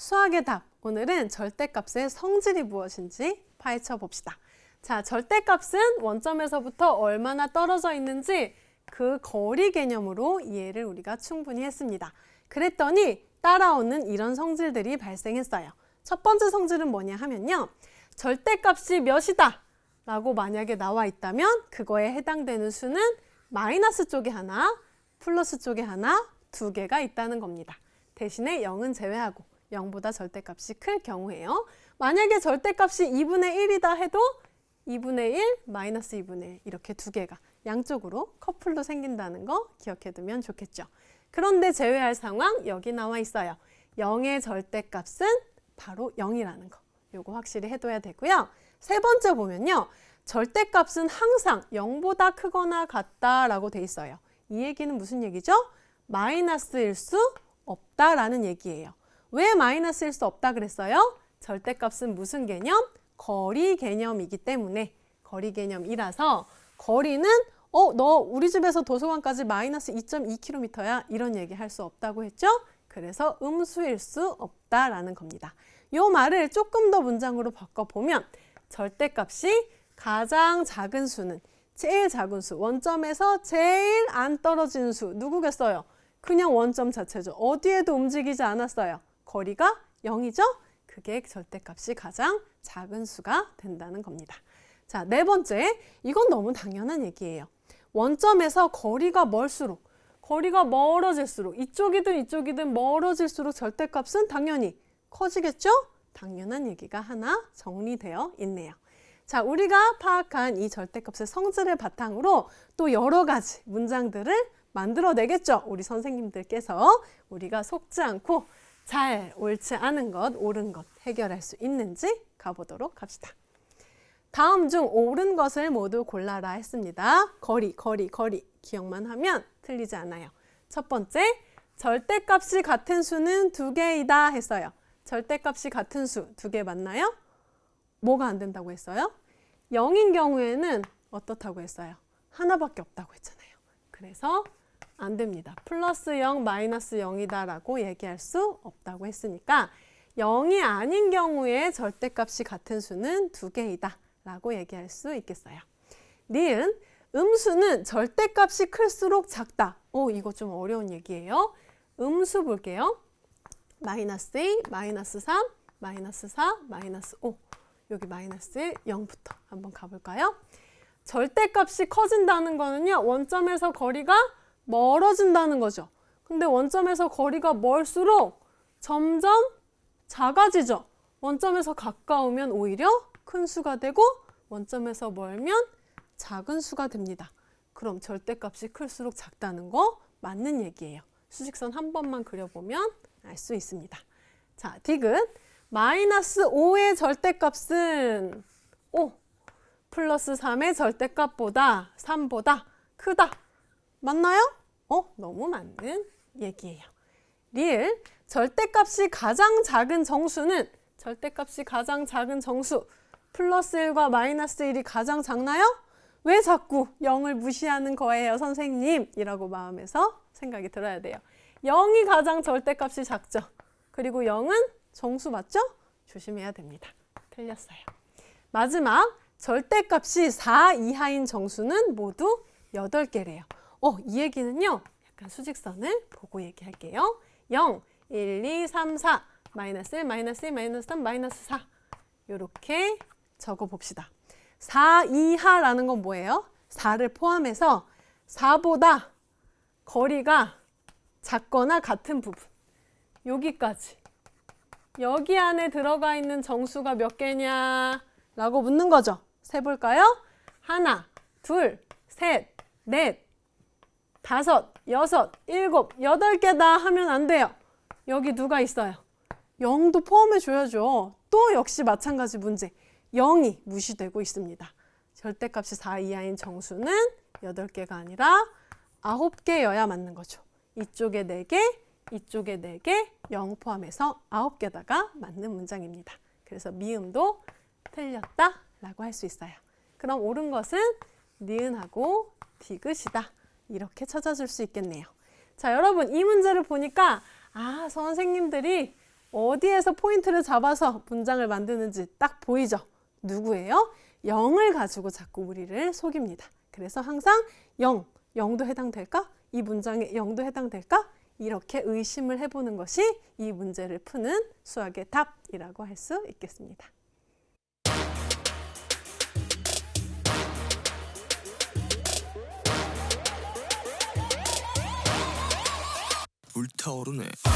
수학의 답. 오늘은 절대값의 성질이 무엇인지 파헤쳐 봅시다. 자, 절대값은 원점에서부터 얼마나 떨어져 있는지 그 거리 개념으로 이해를 우리가 충분히 했습니다. 그랬더니 따라오는 이런 성질들이 발생했어요. 첫 번째 성질은 뭐냐 하면요. 절대값이 몇이다 라고 만약에 나와 있다면 그거에 해당되는 수는 마이너스 쪽에 하나, 플러스 쪽에 하나, 두 개가 있다는 겁니다. 대신에 0은 제외하고 0보다 절대값이 클 경우에요. 만약에 절대값이 2분의 1이다 해도 2분의 1, 마이너스 2분의 1 이렇게 두 개가 양쪽으로 커플로 생긴다는 거 기억해 두면 좋겠죠. 그런데 제외할 상황 여기 나와 있어요. 0의 절대값은 바로 0이라는 거. 요거 확실히 해둬야 되고요. 세 번째 보면요. 절대값은 항상 0보다 크거나 같다라고 돼 있어요. 이 얘기는 무슨 얘기죠? 마이너스일 수 없다라는 얘기예요. 왜 마이너스일 수 없다 그랬어요? 절대값은 무슨 개념? 거리 개념이기 때문에 거리 개념이라서 거리는 어, 너 우리 집에서 도서관까지 마이너스 2.2km야 이런 얘기 할 수 없다고 했죠? 그래서 음수일 수 없다라는 겁니다. 요 말을 조금 더 문장으로 바꿔보면 절대값이 가장 작은 수는 제일 작은 수, 원점에서 제일 안 떨어지는 수 누구겠어요? 그냥 원점 자체죠. 어디에도 움직이지 않았어요. 거리가 0이죠? 그게 절대값이 가장 작은 수가 된다는 겁니다. 자, 네 번째. 이건 너무 당연한 얘기예요. 원점에서 거리가 멀수록, 거리가 멀어질수록, 이쪽이든 이쪽이든 멀어질수록 절대값은 당연히 커지겠죠? 당연한 얘기가 하나 정리되어 있네요. 자, 우리가 파악한 이 절대값의 성질을 바탕으로 또 여러 가지 문장들을 만들어내겠죠. 우리 선생님들께서 우리가 속지 않고 잘 옳지 않은 것, 옳은 것 해결할 수 있는지 가보도록 합시다. 다음 중 옳은 것을 모두 골라라 했습니다. 거리, 거리, 거리 기억만 하면 틀리지 않아요. 첫 번째, 절대값이 같은 수는 두 개이다 했어요. 절대값이 같은 수 두 개 맞나요? 뭐가 안 된다고 했어요? 0인 경우에는 어떻다고 했어요? 하나밖에 없다고 했잖아요. 그래서 안 됩니다. 플러스 0, 마이너스 0이다 라고 얘기할 수 없다고 했으니까 0이 아닌 경우에 절대값이 같은 수는 두 개이다 라고 얘기할 수 있겠어요. 니은, 음수는 절대값이 클수록 작다. 오, 이거 좀 어려운 얘기예요. 음수 볼게요. 마이너스 2, 마이너스 3, 마이너스 4, 마이너스 5. 여기 마이너스 1, 0부터 한번 가볼까요? 절대값이 커진다는 거는요. 원점에서 거리가 멀어진다는 거죠. 근데 원점에서 거리가 멀수록 점점 작아지죠. 원점에서 가까우면 오히려 큰 수가 되고 원점에서 멀면 작은 수가 됩니다. 그럼 절대값이 클수록 작다는 거 맞는 얘기예요. 수직선 한 번만 그려보면 알 수 있습니다. 자, 디귿. 마이너스 5의 절대값은 5 플러스 3의 절대값보다 3보다 크다. 맞나요? 어, 너무 맞는 얘기예요. 리을. 절대값이 가장 작은 정수는 절대값이 가장 작은 정수 플러스 1과 마이너스 1이 가장 작나요? 왜 자꾸 0을 무시하는 거예요, 선생님? 이라고 마음에서 생각이 들어야 돼요. 0이 가장 절대값이 작죠. 그리고 0은 정수 맞죠? 조심해야 됩니다. 틀렸어요. 마지막 절대값이 4 이하인 정수는 모두 8개래요. 어, 이 얘기는요. 약간 수직선을 보고 얘기할게요. 0, 1, 2, 3, 4, 마이너스 1, 마이너스 1, 마이너스 3, 마이너스 4 이렇게 적어 봅시다. 4 이하라는 건 뭐예요? 4를 포함해서 4보다 거리가 작거나 같은 부분 여기까지 여기 안에 들어가 있는 정수가 몇 개냐 라고 묻는 거죠. 세볼까요? 하나, 둘, 셋, 넷, 다섯, 여섯, 일곱, 여덟 개다 하면 안 돼요. 여기 누가 있어요? 0도 포함해 줘야죠. 또 역시 마찬가지 문제. 0이 무시되고 있습니다. 절대값이 4 이하인 정수는 8개가 아니라 9개여야 맞는 거죠. 이쪽에 4개, 이쪽에 4개, 0 포함해서 9개다가 맞는 문장입니다. 그래서 미음도 틀렸다 라고 할 수 있어요. 그럼 옳은 것은 니은하고 디귿이다. 이렇게 찾아줄 수 있겠네요. 자, 여러분 이 문제를 보니까 아, 선생님들이 어디에서 포인트를 잡아서 문장을 만드는지 딱 보이죠? 누구예요? 0을 가지고 자꾸 우리를 속입니다. 그래서 항상 0, 0도 해당될까? 이 문장에 0도 해당될까? 이렇게 의심을 해보는 것이 이 문제를 푸는 수학의 답이라고 할 수 있겠습니다. 불타오르네